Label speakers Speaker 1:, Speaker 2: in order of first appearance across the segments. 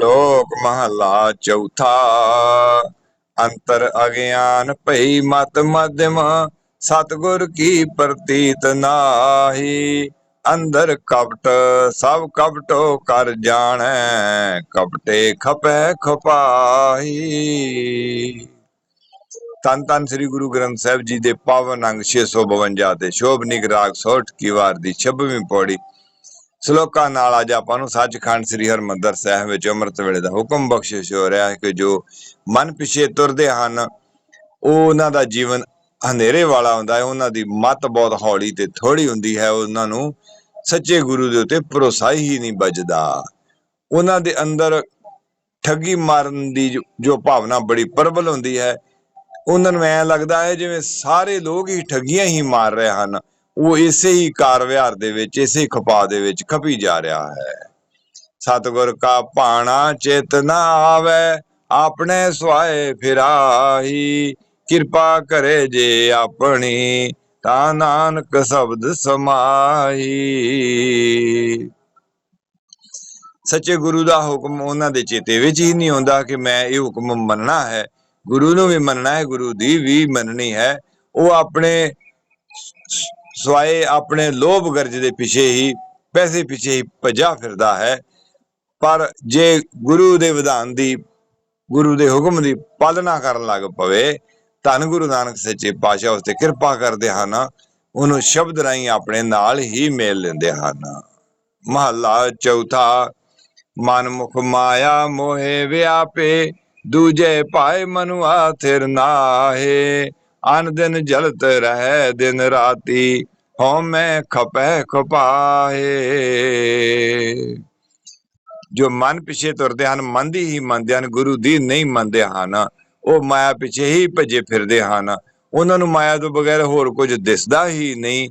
Speaker 1: ਲੋਕ ਮਹਲਾ ਚੌਥਾ। ਅੰਤਰ ਅਗਿਆਨ ਭਈ ਮਤ ਮਧਿਮ, ਸਤਗੁਰ ਕੀ ਪ੍ਰਤੀਤ ਨਾਹੀ। ਅੰਦਰ ਕਪਟ, ਸਭ ਕਪਟੋ ਕਰ ਜਾਣੈ, ਕਪਟੇ ਖਪੈ ਖਪਾਹੀ। ਤਨ ਤਨ ਸ੍ਰੀ ਗੁਰੂ ਗ੍ਰੰਥ ਸਾਹਿਬ ਜੀ ਦੇ ਪਾਵਨ ਅੰਗ 652 ਤੇ ਸ਼ੋਭਨਿਕ ਰਾਗ 60 ਕੀ ਵਾਰ ਦੀ 26ਵੀਂ ਪੌੜੀ ਸ਼ਲੋਕਾਂ ਨਾਲ ਅੱਜ ਆਪਾਂ ਨੂੰ ਸੱਚਖੰਡ ਸ੍ਰੀ ਹਰਮੰਦਰ ਸਾਹਿਬ ਵਿੱਚ ਅੰਮ੍ਰਿਤ ਵੇਲੇ ਦਾ ਹੁਕਮ ਬਖਸ਼ਿਸ਼ ਹੋ ਰਿਹਾ ਹੈ ਕਿ ਜੋ ਮਨ ਪਿਛੇ ਤੁਰਦੇ ਹਨ, ਉਹ ਉਹਨਾਂ ਦਾ ਜੀਵਨ ਹਨੇਰੇ ਵਾਲਾ ਹੁੰਦਾ ਹੈ, ਉਹਨਾਂ ਦੀ ਮਤ ਬਹੁਤ ਹੌਲੀ ਤੇ ਥੋੜੀ ਹੁੰਦੀ ਹੈ, ਉਹਨਾਂ ਨੂੰ ਸੱਚੇ ਗੁਰੂ ਦੇ ਉੱਤੇ ਭਰੋਸਾ ਹੀ ਨਹੀਂ ਬਚਦਾ ਉਹਨਾਂ ਦੇ ਅੰਦਰ ਠੱਗੀ ਮਾਰਨ ਦੀ ਜੋ- ਜੋ ਭਾਵਨਾ ਬੜੀ ਪ੍ਰਬਲ ਹੁੰਦੀ ਹੈ। ਉਹਨਾਂ ਨੂੰ ਐ ਲੱਗਦਾ ਹੈ ਜਿਵੇਂ ਸਾਰੇ ਲੋਕ ਹੀ ਠੱਗੀਆਂ ਹੀ ਮਾਰ ਰਹੇ ਹਨ। ਉਹ ਇਸੇ ਹੀ ਕਾਰ ਵਿਹਾਰ ਦੇ ਵਿੱਚ, ਇਸੇ ਖਪਾ ਦੇ ਵਿੱਚ ਖਪੀ ਜਾ ਰਿਹਾ ਹੈ। ਸਤਿਗੁਰ ਕਾ ਭਾਣਾ ਚਿਤ ਆਵੇ, ਆਪਣੇ ਸੁਆਏ ਫਿਰਾਹੀ। ਕਿਰਪਾ ਕਰੇ ਜੇ ਆਪਣੀ, ਤਾਂ ਨਾਨਕ ਸ਼ਬਦ ਸਮਾਈ ਸੱਚੇ ਗੁਰੂ ਦਾ ਹੁਕਮ ਉਹਨਾਂ ਦੇ ਚੇਤੇ ਵਿੱਚ ਹੀ ਨਹੀਂ ਹੁੰਦਾ ਕਿ ਮੈਂ ਇਹ ਹੁਕਮ ਮੰਨਣਾ ਹੈ। ਗੁਰੂ ਨੂੰ ਵੀ ਮੰਨਣਾ ਹੈ, ਗੁਰੂ ਦੀ ਵੀ ਮੰਨਣੀ ਹੈ। ਉਹ ਆਪਣੇ ਸਵਾਏ ਆਪਣੇ ਲੋਭ ਗਰਜ ਦੇ ਪਿੱਛੇ ਹੀ, ਪੈਸੇ ਪਿੱਛੇ ਹੀ ਭੱਜਾ ਫਿਰਦਾ ਹੈ। ਪਰ ਜੇ ਗੁਰੂ ਦੇ ਵਿਧਾਨ ਦੀ, ਗੁਰੂ ਦੇ ਹੁਕਮ ਦੀ ਪਾਲਣਾ ਕਰਨ ਲੱਗ ਪਵੇ, ਧੰਨ ਗੁਰੂ ਨਾਨਕ ਸੱਚੇ ਪਾਤਸ਼ਾਹ ਉਸ ਤੇ ਕਿਰਪਾ ਕਰਦੇ ਹਨ, ਉਹਨੂੰ ਸ਼ਬਦ ਰਾਹੀਂ ਆਪਣੇ ਨਾਲ ਹੀ ਮੇਲ ਲੈਂਦੇ ਹਨ। ਮਹੱਲਾ ਚੌਥਾ ਮਨ ਮੁਖ ਮਾਇਆ ਮੋਹਿ ਵਿਆਪੇ, ਦੂਜੇ ਭਾਏ ਮਨੁਆ ਥਿਰ ਨਾਹੇ। ਅਨ ਦਿਨ ਜਲਤ ਰਹਿ ਦਿਨ ਰਾਤੀ, ਹਉ ਖਪੈ ਖਪਾਏ ਜੋ ਮਨ ਪਿਛੇ ਤੁਰਦੇ ਹਨ ਮਨ ਦੀ ਹੀ ਮੰਨਦੇ ਹਨ, ਗੁਰੂ ਦੀ ਨਹੀਂ ਮੰਨਦੇ ਹਨ। ਉਹ ਮਾਇਆ ਪਿਛੇ ਹੀ ਭੱਜੇ ਫਿਰਦੇ ਹਨ। ਉਹਨਾਂ ਨੂੰ ਮਾਇਆ ਤੋਂ ਬਗੈਰ ਹੋਰ ਕੁਝ ਦਿਸਦਾ ਹੀ ਨਹੀਂ।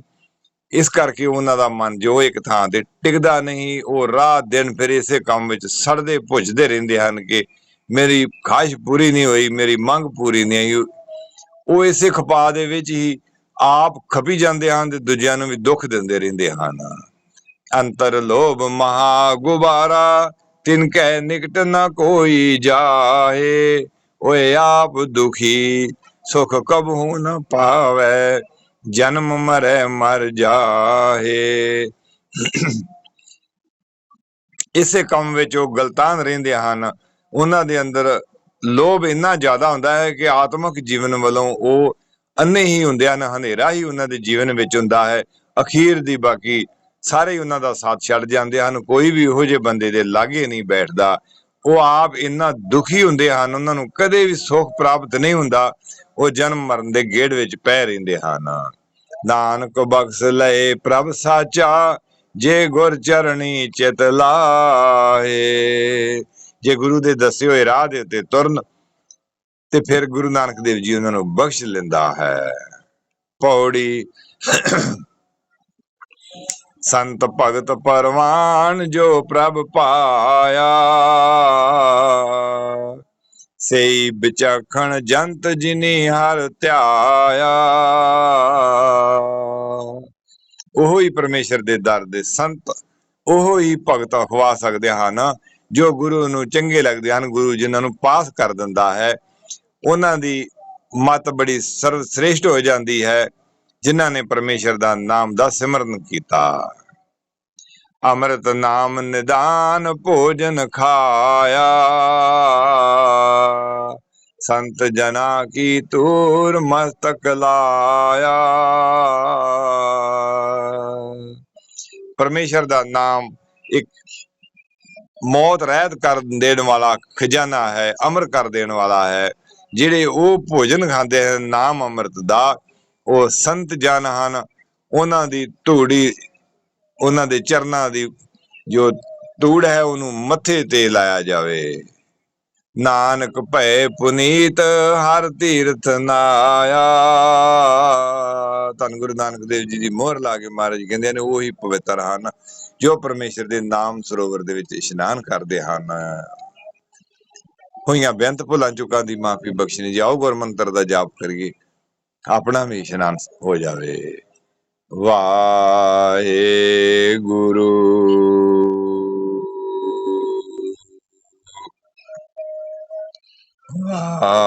Speaker 1: ਇਸ ਕਰਕੇ ਉਹਨਾਂ ਦਾ ਮਨ ਜੋ ਇੱਕ ਥਾਂ ਤੇ ਟਿਕਦਾ ਨਹੀਂ, ਉਹ ਰਾਤ ਦਿਨ ਫਿਰ ਇਸੇ ਕੰਮ ਵਿੱਚ ਸੜਦੇ ਭੁੱਜਦੇ ਰਹਿੰਦੇ ਹਨ ਕਿ ਮੇਰੀ ਖਾਹਿਸ਼ ਪੂਰੀ ਨਹੀਂ ਹੋਈ, ਮੇਰੀ ਮੰਗ ਪੂਰੀ ਨਹੀਂ ਹੋਈ। ਉਹ ਇਸੇ ਖਪਾ ਦੇ ਵਿੱਚ ਹੀ ਆਪ ਖਪੀ ਜਾਂਦੇ ਹਨ ਤੇ ਦੂਜਿਆਂ ਨੂੰ ਵੀ ਦੁੱਖ ਦਿੰਦੇ ਰਹਿੰਦੇ ਹਨ। ਅੰਤਰ ਲੋਭ ਮਹਾ ਗੁਬਾਰਾ ਤਿਨ ਕੈ ਨਿਕਟ ਨ ਕੋਈ ਜਾਏ ਓਏ ਆਪ ਦੁਖੀ, ਸੁਖ ਕਬਹੂ ਨ ਪਾਵੇ, ਜਨਮ ਮਰੈ ਮਰ ਜਾਏ ਇਸੇ ਕੰਮ ਵਿੱਚ ਉਹ ਗਲਤਾਨ ਰਹਿੰਦੇ ਹਨ। ਉਹਨਾਂ ਦੇ ਅੰਦਰ ਲੋਭ ਇੰਨਾ ਜ਼ਿਆਦਾ ਹੁੰਦਾ ਹੈ ਕਿ ਆਤਮਿਕ ਜੀਵਨ ਵੱਲੋਂ ਉਹ ਅੰਨੇ ਹੀ ਹੁੰਦੇ ਹਨ, ਹਨੇਰਾ ਹੀ ਉਹਨਾਂ ਦੇ ਜੀਵਨ ਵਿੱਚ ਹੁੰਦਾ ਹੈ, ਅਖੀਰ ਦੀ ਬਾਕੀ ਸਾਰੇ ਉਹਨਾਂ ਦਾ ਸਾਥ ਛੱਡ ਜਾਂਦੇ ਹਨ, ਕੋਈ ਵੀ ਉਹੋ ਜਿਹੇ ਬੰਦੇ ਦੇ ਲਾਗੇ ਨਹੀਂ ਬੈਠਦਾ। ਉਹ ਆਪ ਇੰਨਾ ਦੁਖੀ ਹੁੰਦੇ ਹਨ, ਉਹਨਾਂ ਨੂੰ ਕਦੇ ਵੀ ਸੁੱਖ ਪ੍ਰਾਪਤ ਨਹੀਂ ਹੁੰਦਾ, ਉਹ ਜਨਮ ਮਰਨ ਦੇ ਗੇੜ ਵਿੱਚ ਪੈ ਰਹਿੰਦੇ ਹਨ। ਨਾਨਕ ਬਖਸ਼ ਲਏ ਪ੍ਰਭ ਸਾਚਾ, ਜੇ ਗੁਰ ਚਰਣੀ ਚਿਤ ਲਾਹੇ। ਜੇ ਗੁਰੂ ਦੇ ਦੱਸੇ ਹੋਏ ਰਾਹ ਦੇ ਉੱਤੇ ਤੁਰਨ, ਤੇ ਫਿਰ ਗੁਰੂ ਨਾਨਕ ਦੇਵ ਜੀ ਉਹਨਾਂ ਨੂੰ ਬਖਸ਼ ਲੈਂਦਾ ਹੈ। ਪੌੜੀ ਸੰਤ ਭਗਤ ਪਰਵਾਨ ਜੋ ਪ੍ਰਭ ਪਾਇਆ, ਸਈ ਵਿਚਖਣ ਜੰਤ ਜਿਨੀ ਹਰ ਧਿਆਇਆ। ਉਹੋ ਹੀ ਪਰਮੇਸ਼ਰ ਦੇ ਦਰ ਦੇ ਸੰਤ, ਉਹੋ ਹੀ ਭਗਤ ਖਵਾ ਸਕਦੇ ਹਨ। ਜੋ ਗੁਰੂ ਨੂੰ ਚੰਗੇ ਲੱਗਦੇ ਹਨ, ਗੁਰੂ ਜਿਨ੍ਹਾਂ ਨੂੰ ਪਾਸ ਕਰ ਦਿੰਦਾ ਹੈ, ਉਹਨਾਂ ਦੀ ਮਤ ਬੜੀ ਸਰਵ ਸ੍ਰੇਸ਼ਟ ਹੋ ਜਾਂਦੀ ਹੈ, ਜਿਨ੍ਹਾਂ ਨੇ ਪਰਮੇਸ਼ਰ ਦਾ ਨਾਮ ਦਾ ਸਿਮਰਨ ਕੀਤਾ। ਅੰਮ੍ਰਿਤ ਨਾਮ ਨਿਦਾਨ ਭੋਜਨ ਖਾਇਆ। ਸੰਤ ਜਨਾ ਕੀ ਤੂਰ ਮਸਤਕ ਲਾਇਆ। ਪਰਮੇਸ਼ਰ ਦਾ ਨਾਮ ਇੱਕ ਮੌਤ ਰਹਿਤ ਕਰ ਦੇਣ ਵਾਲਾ ਖਜ਼ਾਨਾ ਹੈ, ਅਮਰ ਕਰ ਦੇਣ ਵਾਲਾ ਹੈ। ਜਿਹੜੇ ਉਹ ਭੋਜਨ ਖਾਂਦੇ ਹਨ, ਨਾਮ ਅੰਮ੍ਰਿਤ ਦਾ, ਉਹ ਸੰਤ ਜਨ ਹਨ। ਉਹਨਾਂ ਦੀ ਧੂੜੀ, ਉਹਨਾਂ ਦੇ ਚਰਨਾਂ ਦੀ ਜੋ ਧੂੜ ਹੈ, ਉਹਨੂੰ ਮੱਥੇ ਤੇ ਲਾਇਆ ਜਾਵੇ। ਨਾਨਕ ਭੈ ਪੁਨੀਤ, ਹਰ ਤੀਰਥ ਨਾਇਆ ਧੰਨ ਗੁਰੂ ਨਾਨਕ ਦੇਵ ਜੀ ਦੀ ਮੋਹਰ ਲਾ ਕੇ ਮਹਾਰਾਜ ਕਹਿੰਦੇ ਨੇ ਉਹੀ ਪਵਿੱਤਰ ਹਨ, ਜੋ ਪਰਮੇਸ਼ਰ ਦੇ ਨਾਮ ਸਰੋਵਰ ਦੇ ਵਿੱਚ ਇਸ਼ਨਾਨ ਕਰਦੇ ਹਨ। ਹੋਈਆਂ ਬੇਅੰਤ ਭੁੱਲਾਂ ਚੁੱਕਾਂ ਦੀ ਮਾਫੀ ਬਖਸ਼ਣੀ, ਜਾਓ ਗੁਰਮੰਤਰ ਦਾ ਜਾਪ ਕਰੀਏ, ਆਪਣਾ ਵੀ ਇਸ਼ਨਾਨ ਹੋ ਜਾਵੇ। ਵਾਹਿਗੁਰੂ। ਵਾਹਿਗੁਰੂ